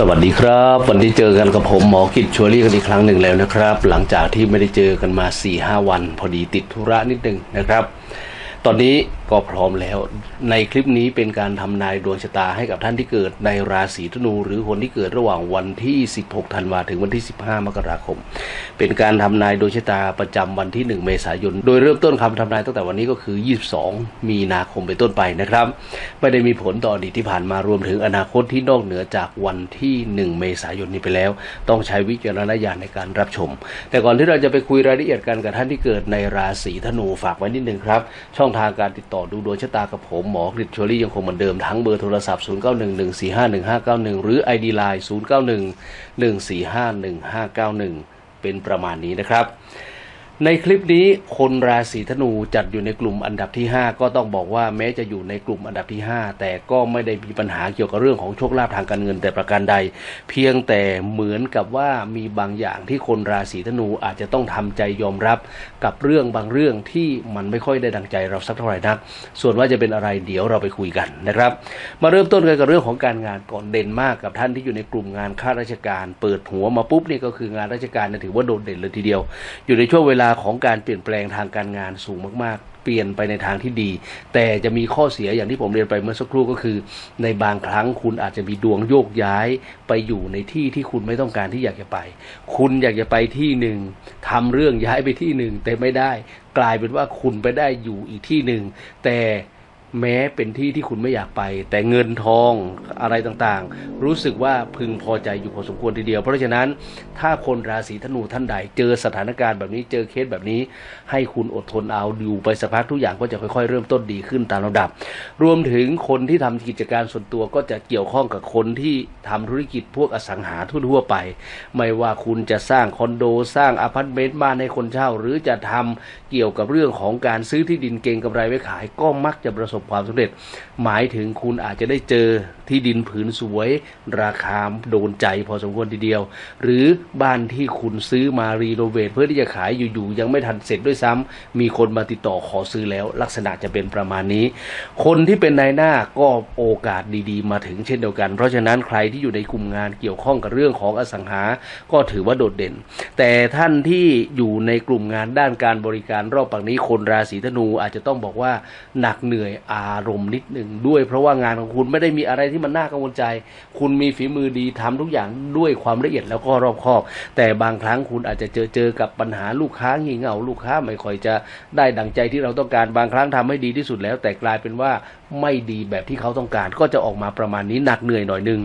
สวัสดีครับ วันที่เจอกันกับผมหมอกิจชัวรี่กันอีกครั้งหนึ่งแล้วนะครับ หลังจากที่ไม่ได้เจอกันมา4ีหวัน พอดีติดธุระนิดหนึ่งนะครับ ตอนนี้ก็พร้อมแล้ว ในคลิปนี้เป็นการทำนายดวงชะตาให้กับท่านที่เกิดในราศีธนู หรือคนที่เกิดระหว่างวันที่ 16 ธันวาถึงวันที่ 15 มกราคม เป็นการทำนายดวงชะตาประจำวันที่ 1 เมษายน โดยเริ่มต้นคำทำนายตั้งแต่วันนี้ก็คือ 22 มีนาคมเป็นต้นไปนะครับ ไม่ได้มีผลต่ออดีตที่ผ่านมารวมถึงอนาคตที่นอกเหนือจากวันที่ 1 เมษายนนี้ไปแล้ว ต้องใช้วิจารณญาณในการรับชม แต่ก่อนที่เราจะไปคุยรายละเอียดกันกับท่านที่เกิดในราศีธนูฝากไว้นิดนึงครับช่องทางการติดต่อดูดวงชะตากับผมหมอกริชวลี่ยังคงเหมือนเดิมทั้งเบอร์โทรศัพท์ 0911451591 หรือ ID Line 0911451591 เป็นประมาณนี้นะครับ ในคลิปนี้คนราศีธนูจัดอยู่ในกลุ่มอันดับที่ 5 ก็ต้องบอกว่าแม้จะอยู่ในกลุ่มอันดับที่ 5 แต่ก็ไม่ได้มีปัญหาเกี่ยวกับเรื่องของโชคลาภทางการเงินแต่ประการใด เพียงแต่เหมือนกับว่ามีบางอย่างที่คนราศีธนูอาจจะต้องทำใจยอมรับกับเรื่องบางเรื่องที่มันไม่ค่อยได้ดังใจเราสักเท่าไหร่นัก ส่วนว่าจะเป็นอะไรเดี๋ยวเราไปคุยกันนะครับ มาเริ่มต้นกันกับเรื่องของการงานก่อนเด่นมากกับท่านที่อยู่ในกลุ่มงานข้าราชการ เปิดหัวมาปุ๊บนี่ก็คืองานราชการนี่ยถือว่าโดดเด่นเลยทีเดียว อยู่ในช่วงเวลาของการเปลี่ยนแปลงทางการงานสูงมาก ๆ เปลี่ยนไปในทางที่ดี แต่จะมีข้อเสียอย่างที่ผมเรียนไปเมื่อสักครู่ก็คือ ในบางครั้งคุณอาจจะมีดวงโยกย้ายไปอยู่ในที่ที่คุณไม่ต้องการที่อยากจะไป คุณอยากจะไปที่หนึ่งทำเรื่องย้ายไปที่หนึ่งแต่ไม่ได้ กลายเป็นว่าคุณไปได้อยู่อีกที่หนึ่งแต่ แม้เป็นที่ที่คุณไม่อยากไป แต่เงินทองอะไรต่างๆ รู้สึกว่าพึงพอใจอยู่พอสมควรทีเดียว เพราะฉะนั้นถ้าคนราศีธนูท่านใด เจอสถานการณ์แบบนี้เจอเคสแบบนี้ ให้คุณอดทนเอาดูไปสักพักทุกอย่างก็จะค่อยๆ เริ่มต้นดีขึ้นตามลำดับ รวมถึงคนที่ทำกิจการส่วนตัวก็จะเกี่ยวข้องกับคนที่ทำธุรกิจพวกอสังหาทั่วๆไป ไม่ว่าคุณจะสร้างคอนโดสร้างอพาร์ตเมนต์บ้านให้คนเช่า หรือจะทำเกี่ยวกับเรื่องของการซื้อที่ดินเก่งกำไรไว้ขายก็มักจะประสบบความสำเร็จ หมายถึงคุณอาจจะได้เจอที่ดินผืนสวย ราคาโดนใจพอสมควรทีเดียว หรือบ้านที่คุณซื้อมารีโนเวทเพื่อที่จะขายอยู่ๆยังไม่ทันเสร็จด้วยซ้ำมีคนมาติดต่อขอซื้อแล้ว ลักษณะจะเป็นประมาณนี้ คนที่เป็นนายหน้าก็โอกาสดีๆ มาถึงเช่นเดียวกัน เพราะฉะนั้นใครที่อยู่ในกลุ่มงานเกี่ยวข้องกับเรื่องของอสังหา ก็ถือว่าโดดเด่น แต่ท่านที่อยู่ในกลุ่มงานด้านการบริการรอบปังนี้คนราศีธนูอาจจะต้องบอกว่าหนักเหนื่อยอารมณ์นิดนึงด้วย เพราะว่างานของคุณไม่ได้มีอะไรที่มันน่ากังวลใจ คุณมีฝีมือดีทำทุกอย่างด้วยความละเอียดแล้วก็รอบคอบ แต่บางครั้งคุณอาจจะเจอเจอกับปัญหาลูกค้างี่เง่าลูกค้าไม่ค่อยจะได้ดังใจที่เราต้องการบางครั้งทำให้ดีที่สุดแล้ว แต่กลายเป็นว่าไม่ดีแบบที่เขาต้องการ ก็จะออกมาประมาณนี้หนักเหนื่อยหน่อยนึง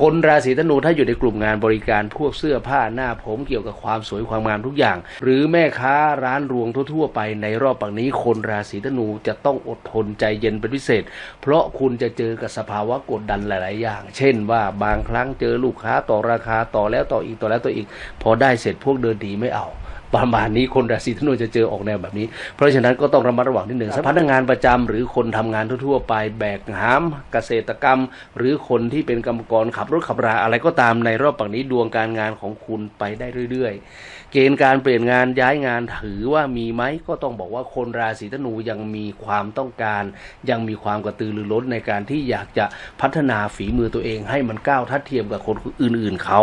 คนราศีธนูถ้าอยู่ในกลุ่มงานบริการพวกเสื้อผ้าหน้าผมเกี่ยวกับความสวยความงามทุกอย่าง หรือแม่ค้าร้านรวงทั่ว ๆ ไปในรอบปังนี้คนราศีธนูจะต้องอดทนใจเย็นเป็นพิเศษเพราะคุณจะเจอกับสภาวะกดดันหลาย ๆ อย่าง เช่นว่าบางครั้งเจอลูกค้าต่อราคาต่อแล้วต่ออีกต่อแล้วต่ออีก พอได้เสร็จพวกเดินดีไม่เอา ประมาณนี้คนราศีธนูจะเจอออกแนวแบบนี้ เพราะฉะนั้นก็ต้องระมัดระวังนิดหนึ่งพนักงานประจำหรือคนทำงานทั่วๆไปแบกหามเกษตรกรรม หรือคนที่เป็นกรรมกรขับรถขับราอะไรก็ตามในรอบปังนี้ดวงการงานของคุณไปได้เรื่อย ๆ เกณฑ์การเปลี่ยนงานย้ายงานถือว่ามีไหมก็ต้องบอกว่าคนราศีธนูยังมีความต้องการ ยังมีความกระตือรือร้นในการที่อยากจะพัฒนาฝีมือตัวเอง ให้มันก้าวทัดเทียมกับคนอื่นๆเขา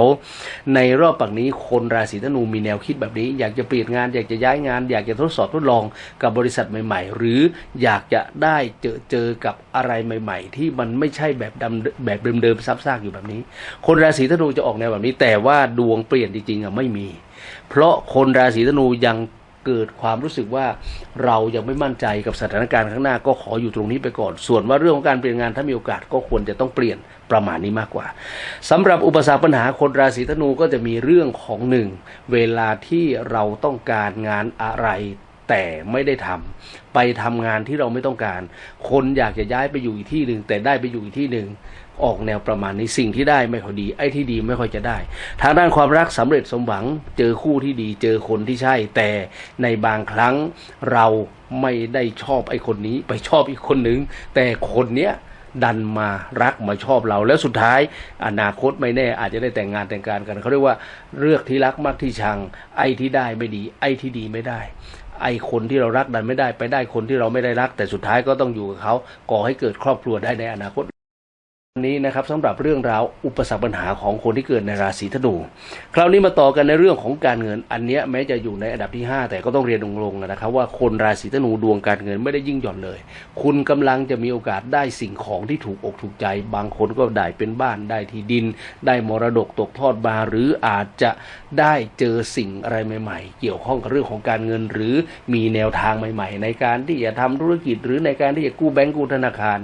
ในรอบปังนี้คนราศีธนูมีแนวคิดแบบนี้อยากจะเปลี่ยนงาน อยากจะย้ายงาน อยากจะทดสอบทดลองกับบริษัทใหม่ ๆ หรืออยากจะได้เจอเจอกับอะไรใหม่ ๆ ที่มันไม่ใช่แบบดำแบบเดิมๆซ้ำซากอยู่แบบนี้ คนราศีธนูจะออกแนวแบบนี้ แต่ว่าดวงเปลี่ยนจริงๆอะไม่มี เพราะคนราศีธนูยัง เกิดความรู้สึกว่าเรายังไม่มั่นใจกับสถานการณ์ข้างหน้าก็ขออยู่ตรงนี้ไปก่อน ส่วนว่าเรื่องของการเปลี่ยนงานถ้ามีโอกาสก็ควรจะต้องเปลี่ยนประมาณนี้มากกว่าสำหรับอุปสรรคปัญหาคนราศีธนูก็จะมีเรื่องของหนึ่งเวลาที่เราต้องการงานอะไร แต่ไม่ได้ทำไปทำงานที่เราไม่ต้องการ คนอยากจะย้ายไปอยู่อีกที่หนึ่งแต่ได้ไปอยู่อีกที่หนึ่งออกแนวประมาณนี้สิ่งที่ได้ไม่ค่อยดี ไอ้ที่ดีไม่ค่อยจะได้ ทางด้านความรักสำเร็จสมหวัง เจอคู่ที่ดี เจอคนที่ใช่ แต่ในบางครั้งเราไม่ได้ชอบไอ้คนนี้ ไปชอบอีกคนหนึ่งแต่คนเนี้ยดันมารักมาชอบเราแล้วสุดท้าย อนาคตไม่แน่อาจจะได้แต่งงานแต่งการกันเขาเรียกว่าเลือกที่รักมากที่ชัง ไอ้ที่ได้ไม่ดี ไอ้ที่ดีไม่ได้ ไอ้คนที่เรารักดันไม่ได้ไปได้คนที่เราไม่ได้รัก แต่สุดท้ายก็ต้องอยู่กับเขาก่อให้เกิดครอบครัวได้ในอนาคต นี้นะครับสำหรับเรื่องราวอุปสรรคปัญหาของคนที่เกิดในราศีธนู คราวนี้มาต่อกันในเรื่องของการเงิน อันนี้แม้จะอยู่ในอันดับที่ 5 แต่ก็ต้องเรียนตรงๆนะครับ ว่าคนราศีธนูดวงการเงินไม่ได้ยิ่งหย่อนเลย คุณกำลังจะมีโอกาสได้สิ่งของที่ถูกอกถูกใจ บางคนก็ได้เป็นบ้านได้ที่ดิน ได้มรดกตกทอดมาหรืออาจจะได้เจอสิ่งอะไรใหม่ ๆ เกี่ยวข้องกับเรื่องของการเงิน หรือมีแนวทางใหม่ ๆ ในการที่จะทำธุรกิจ หรือในการที่จะกู้แบงก์กู้ธนาคาร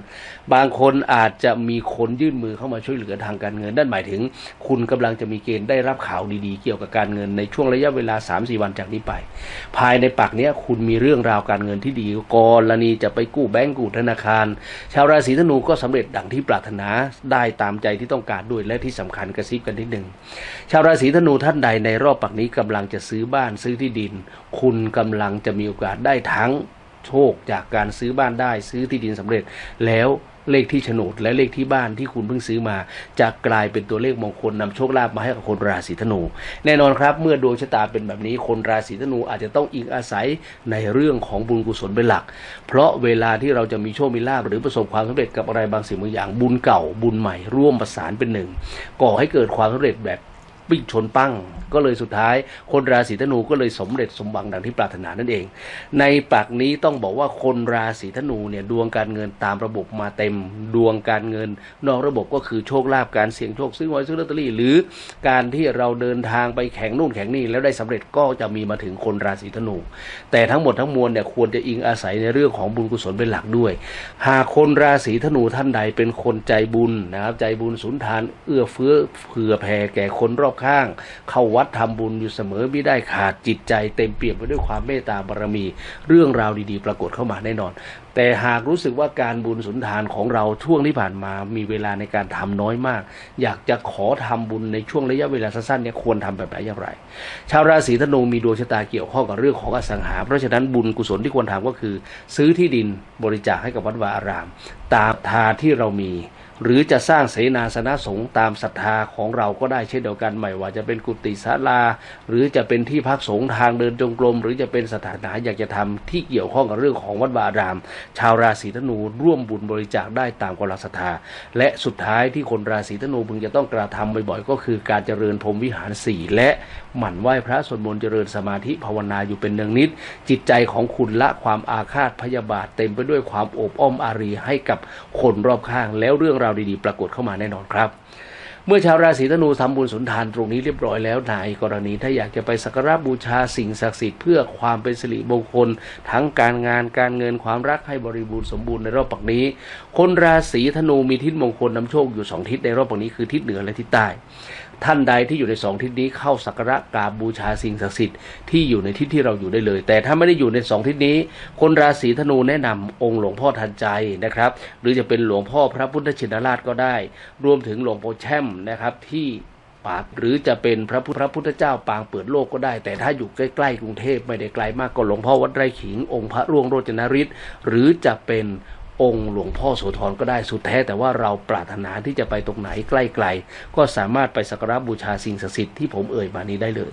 บางคนอาจจะมีคคนยื่นมือเข้ามาช่วยเหลือทางการเงินนั่นหมายถึง คุณกำลังจะมีเกณฑ์ได้รับข่าวดีๆ เกี่ยวกับการเงินในช่วงระยะเวลา 3-4 วันจากนี้ไป ภายในปักเนี้ยคุณมีเรื่องราวการเงินที่ดีกรณีจะไปกู้แบงก์กู้ธนาคาร ชาวราศีธนูก็สำเร็จดังที่ปรารถนาได้ตามใจที่ต้องการด้วยและที่สำคัญกระซิบกันนิดหนึ่งชาวราศีธนูท่านใดในรอบปักนี้กำลังจะซื้อบ้านซื้อที่ดิน คุณกำลังจะมีโอกาสได้ทั้งโชคจากการซื้อบ้านได้ซื้อที่ดินสำเร็จแล้ว เลขที่โฉนดและเลขที่บ้านที่คุณเพิ่งซื้อมา จะกลายเป็นตัวเลขมงคลนำโชคลาภมาให้กับคนราศีธนู แน่นอนครับ เมื่อดวงชะตาเป็นแบบนี้คนราศีธนูอาจจะต้องอิงอาศัยในเรื่องของบุญกุศลเป็นหลัก เพราะเวลาที่เราจะมีโชคมีลาภหรือประสบความสำเร็จกับอะไรบางสิ่งบางอย่างบุญเก่าบุญใหม่ร่วมประสานเป็นหนึ่งก่อให้เกิดความสำเร็จแบบ วิ่งชนปั้ง ก็เลยสุดท้าย คนราศีธนูก็เลยสมเร็จสมหวังดังที่ปรารถนานั่นเอง ในปักนี้ต้องบอกว่าคนราศีธนูเนี่ยดวงการเงินตามระบบมาเต็มดวงการเงิน นอกระบบก็คือโชคลาภการเสี่ยงโชคซื้อหวยซื้อลอตเตอรี่ หรือการที่เราเดินทางไปแข่งนู่นแข่งนี่แล้วได้สำเร็จก็จะมีมาถึงคนราศีธนู แต่ทั้งหมดทั้งมวลเนี่ยควรจะอิงอาศัยในเรื่องของบุญกุศลเป็นหลักด้วย หากคนราศีธนูท่านใดเป็นคนใจบุญนะครับใจบุญสุนทานเอื้อเฟื้อเผื่อแผ่แก่คนรอบข้าง เข้าวัดทำบุญอยู่เสมอไม่ได้ขาดจิตใจเต็มเปี่ยมไปด้วยความเมตตาบารมี เรื่องราวดีๆ ปรากฏเข้ามาแน่นอน แต่หากรู้สึกว่าการบุญสุนทานของเราช่วงที่ผ่านมามีเวลาในการทำน้อยมาก อยากจะขอทำบุญในช่วงระยะเวลาสั้นๆเนี่ยควรทำแบบไหนอย่างไร ชาวราศีธนูมีดวงชะตาเกี่ยวข้องกับเรื่องของอสังหา เพราะฉะนั้นบุญกุศลที่ควรทำก็คือ ซื้อที่ดินบริจาคให้กับวัดวาอาราม ตามทาที่เรามี หรือจะสร้างเสนาสนะสงฆ์ตามศรัทธาของเราก็ได้เช่นเดียวกันไม่ว่าจะเป็นกุฏิศาลา หรือจะเป็นที่พักสงฆ์ทางเดินจงกรม หรือจะเป็นสถานไหนอยากจะทำที่เกี่ยวข้องกับเรื่องของวัดวาอาราม ชาวราศีธนูร่วมบุญบริจาคได้ตามกำลังศรัทธา และสุดท้ายที่คนราศีธนูพึงจะต้องกระทำบ่อยๆก็คือการเจริญพรมวิหารสี่และหมั่นไหว้พระสวดมนต์เจริญสมาธิภาวนาอยู่เป็นเนืองนิด จิตใจของคุณละความอาฆาตพยาบาทเต็มไปด้วยความโอบอ้อมอารีให้กับคนรอบข้างแล้วเรื่องราวดีๆ ปรากฏเข้ามาแน่นอนครับ เมื่อชาวราศีธนูทำบุญสุนทานตรงนี้เรียบร้อยแล้วในกรณีถ้าอยากจะไปสักการะบูชาสิ่งศักดิ์สิทธิ์เพื่อความเป็นสิริมงคล ทั้งการงานการเงินความรักให้บริบูรณ์สมบูรณ์ในรอบปักนี้ คนราศีธนูมีทิศมงคลนำโชคอยู่สองทิศในรอบปักนี้คือทิศเหนือและทิศใต้ ท่านใดที่อยู่ในสองทิศนี้เข้าสักการะกราบบูชาสิ่งศักดิ์สิทธิ์ที่อยู่ในทิศที่เราอยู่ได้เลย แต่ถ้าไม่ได้อยู่ในสองทิศนี้ คนราศีธนูแนะนำองค์หลวงพ่อทันใจนะครับ หรือจะเป็นหลวงพ่อพระพุทธชินราชก็ได้ รวมถึงหลวงพ่อแช่มนะครับที่ปากหรือจะเป็นพระพุทธพระพุทธเจ้าปางเปิดโลกก็ได้ แต่ถ้าอยู่ใกล้ๆกรุงเทพไม่ได้ไกลมากก็หลวงพ่อวัดไร่ขิง องค์พระร่วงโรจนฤทธิ์หรือจะเป็น องค์หลวงพ่อโสธรก็ได้สุดแท้ แต่ว่าเราปรารถนาที่จะไปตรงไหนใกล้ๆก็สามารถไปสักการะบูชาสิ่งศักดิ์สิทธิ์ที่ผมเอ่ยมานี้ได้เลย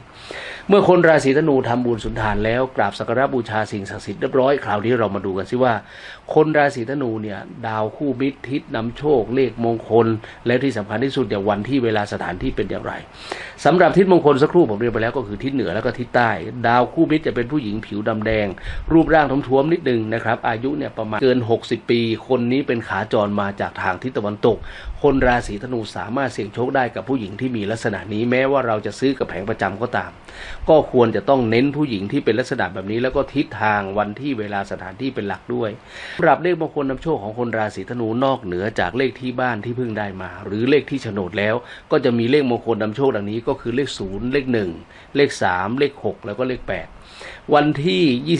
เมื่อคนราศีธนูทำบุญสุนทานแล้วกราบสักการะบูชาสิ่งศักดิ์สิทธิ์เรียบร้อยคราวนี้เรามาดูกันสิว่า คนราศีธนูเนี่ยดาวคู่มิตรทิศนำโชค เลขมงคล และที่สำคัญที่สุดอย่างวันที่เวลาสถานที่เป็นอย่างไรสำหรับทิศมงคลสักครู่ผมเรียนไปแล้วก็คือทิศเหนือแล้วก็ทิศใต้ ดาวคู่มิตรจะเป็นผู้หญิงผิวดำแดง รูปร่างท้วมๆนิดนึงนะครับอายุเนี่ยประมาณเกิน 60 ปีคนนี้เป็นขาจรมาจากทางทิศตะวันตก คนราศีธนูสามารถเสี่ยงโชคได้กับผู้หญิงที่มีลักษณะนี้แม้ว่าเราจะซื้อกับแผงประจำก็ตาม ก็ควรจะต้องเน้นผู้หญิงที่เป็นลักษณะแบบนี้ แล้วก็ทิศทางวันที่เวลาสถานที่เป็นหลักด้วยสำหรับเลขมงคลนำโชคของคนราศีธนูนอกเหนือจากเลขที่บ้านที่เพิ่งได้มา หรือเลขที่โฉนดแล้ว ก็จะมีเลขมงคลนำโชคดังนี้ก็คือเลขศูนย์เลขหนึ่งเลขสามเลขหกแล้วก็เลขแปด วันที่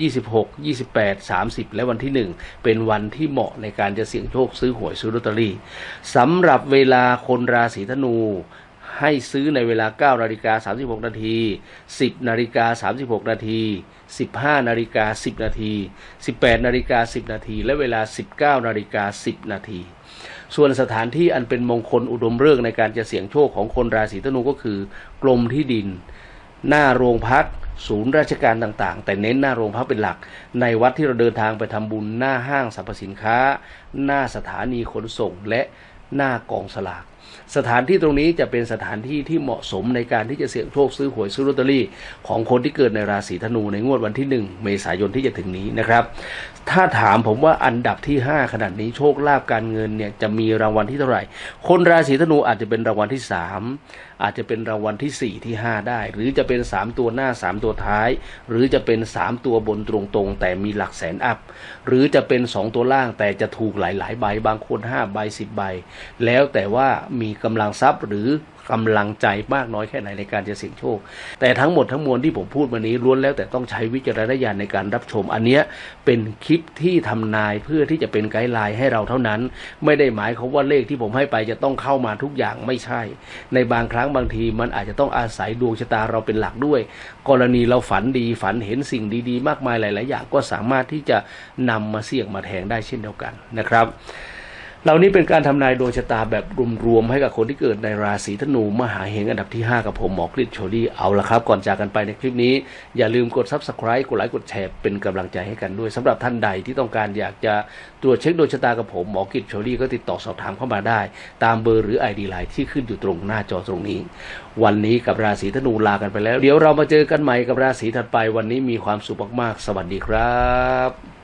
23 26 28 30 และวันที่ 1 เป็นวันที่เหมาะในการจะเสี่ยงโชคซื้อหวยซื้อลอตเตอรี่สำหรับเวลาคนราศีธนูให้ซื้อในเวลา 9 นาฬิกา 36 นาที 10 นาฬิกา 36 นาที 15 นาฬิกา 10 นาที 18 นาฬิกา 10 นาที และเวลา 19 นาฬิกา 10 นาที ส่วนสถานที่อันเป็นมงคลอุดมฤกษ์ในการจะเสี่ยงโชคของคนราศีธนูก็คือ กรมที่ดิน หน้าโรงพัก ศูนย์ราชการต่างๆ แต่เน้นหน้าโรงพักเป็นหลัก ในวัดที่เราเดินทางไปทำบุญหน้าห้างสรรพสินค้า หน้าสถานีขนส่งและหน้ากองสลาก สถานที่ตรงนี้จะเป็นสถานที่ที่เหมาะสมในการที่จะเสี่ยงโชคซื้อหวยซื้อลอตเตอรี่ ของคนที่เกิดในราศีธนูในงวดวันที่ 1 เมษายนที่จะถึงนี้นะครับ ถ้าถามผมว่าอันดับที่ 5 ขนาดนี้โชคลาภการเงินเนี่ยจะมีรางวัลที่เท่าไหร่ คนราศีธนูอาจจะเป็นรางวัลที่ 3 อาจจะเป็นรางวัลที่ 4 ที่ 5 ได้ หรือจะเป็น 3 ตัวหน้า 3 ตัวท้าย หรือจะเป็น 3 ตัวบนตรงๆ แต่มีหลักแสนอัพ หรือจะเป็น 2 ตัวล่างแต่จะถูกหลายๆใบบางคน5ใบ10ใบแล้วแต่ว่ามีกำลังทรัพย์หรือกำลังใจมากน้อยแค่ไหนในการจะเสี่ยงโชค แต่ทั้งหมดทั้งมวลที่ผมพูดมานี้ล้วนแล้วแต่ต้องใช้วิจารณญาณในการรับชม อันเนี้ยเป็นคลิปที่ทำนายเพื่อที่จะเป็นไกด์ไลน์ให้เราเท่านั้น ไม่ได้หมายความว่าเลขที่ผมให้ไปจะต้องเข้ามาทุกอย่างไม่ใช่ ในบางครั้งบางทีมันอาจจะต้องอาศัยดวงชะตาเราเป็นหลักด้วย กรณีเราฝันดีฝันเห็นสิ่งดี ๆ มากมายหลาย ๆ อย่างก็สามารถที่จะนำมาเสี่ยงมาแทงได้เช่นเดียวกันนะครับ เหล่านี้เป็นการทำนายดวงชะตาแบบรวมๆให้กับคนที่เกิดในราศีธนูมหาเฮงอันดับที่ 5 กับผมหมอกฤษโชลี่เอาละครับ ก่อนจากกันไปในคลิปนี้ อย่าลืมกด Subscribe กดไลค์กดแชร์เป็นกำลังใจให้กันด้วยสำหรับท่านใดที่ต้องการอยากจะตรวจเช็คดวงชะตากับผมหมอกฤษโชลี่ก็ติดต่อสอบถามเข้ามาได้ ตามเบอร์หรือ ID ไลน์ที่ขึ้นอยู่ตรงหน้าจอตรงนี้ วันนี้กับราศีธนูลากันไปแล้ว เดี๋ยวเรามาเจอกันใหม่กับราศีถัดไปวันนี้มีความสุขมากๆ สวัสดีครับ